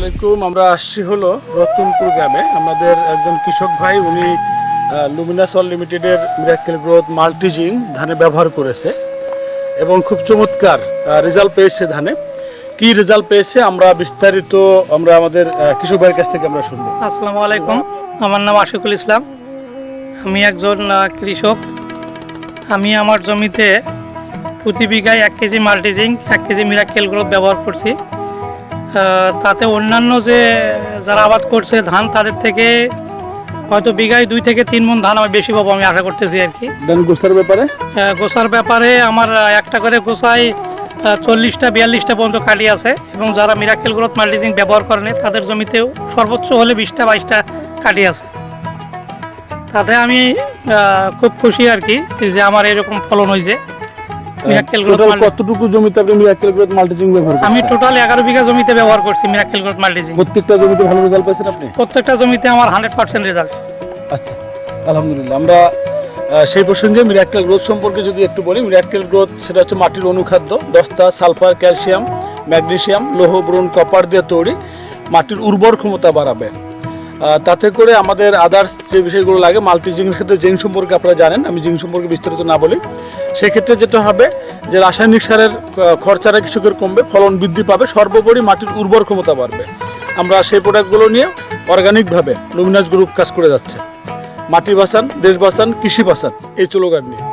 আলাইকুম। আমরা আসছি হলো রতনপুর গ্রামে। আমাদের একজন কৃষক ভাই, উনি লুমিনাসল লিমিটেডের মিরাকেল গ্রোথ মাল্টিজিং ধানে ব্যবহার করেছে এবং খুব চমৎকার রেজাল্ট পেয়েছে ধানে। কি রেজাল্ট পেয়েছে আমরা বিস্তারিত আমরা আমাদের কৃষক ভাইয়ের কাছ থেকে আমরা শুনব। আসসালামু আলাইকুম। আমার নাম আশিকুল ইসলাম। আমি একজন কৃষক। আমি আমার জমিতে প্রতি বিঘায় এক কেজি মাল্টিজিং এক কেজি মিরাকেল গ্রোথ ব্যবহার করছি। তাতে অন্যান্য যে যারা আবাদ করছে ধান তাদের থেকে হয়তো বিঘায় দুই থেকে তিন মন ধান আমি বেশি পাবো আমি আশা করতেছি আর কি। গোসার ব্যাপারে? গোসার ব্যাপারে আমার একটা করে গোসাই চল্লিশটা বিয়াল্লিশটা পর্যন্ত কাটি আছে এবং যারা মিরাকেল গ্রোথ মাল্টিজিং ব্যবহার করেনি তাদের জমিতেও সর্বোচ্চ হলে বিশটা বাইশটা কাটি আছে। তাতে আমি খুব খুশি আর কি যে আমার এরকম ফলন হয়েছে। মিরাকেল গ্রোথ কতটুকু জমিতে আপনি মিরাকেল গ্রোথ ব্যবহার করেছেন আমি টোটাল এগারো বিঘা জমিতে ব্যবহার করছি মিরাকেল গ্রোথ প্রত্যেকটা জমিতে ভালো রেজাল্ট আপনি? প্রত্যেকটা জমিতে আমার হান্ড্রেড পার্সেন্ট রেজাল্ট আচ্ছা আলহামদুলিল্লাহ। আমরা সেই প্রসঙ্গে মিরাক্কেল গ্রোথ সম্পর্কে যদি একটু বলি মিরাক্কেল গ্রোথ সেটা হচ্ছে মাটির অনুখাদ্য দস্তা সালফার ক্যালসিয়াম ম্যাগনেসিয়াম লৌহ ব্রোন কপার দিয়ে তৈরি। মাটির উর্বর ক্ষমতা বাড়াবে। তাতে করে আমাদের আদার্স যে বিষয়গুলো লাগে মাল্টি জিঙ্কের ক্ষেত্রে জিং সম্পর্কে আপনারা জানেন আমি জিং সম্পর্কে বিস্তারিত না বলি। সেক্ষেত্রে যেটা হবে যে রাসায়নিক সারের খরচাটা কৃষকের কমবে, ফলন বৃদ্ধি পাবে, সর্বোপরি মাটির উর্বর ক্ষমতা বাড়বে। আমরা সেই প্রোডাক্টগুলো নিয়ে অর্গানিকভাবে লুমিনাস গ্রুপ কাজ করে যাচ্ছে। মাটি বাঁচান, দেশ বাঁচান, কৃষি বাঁচান, এই স্লোগান নিয়ে।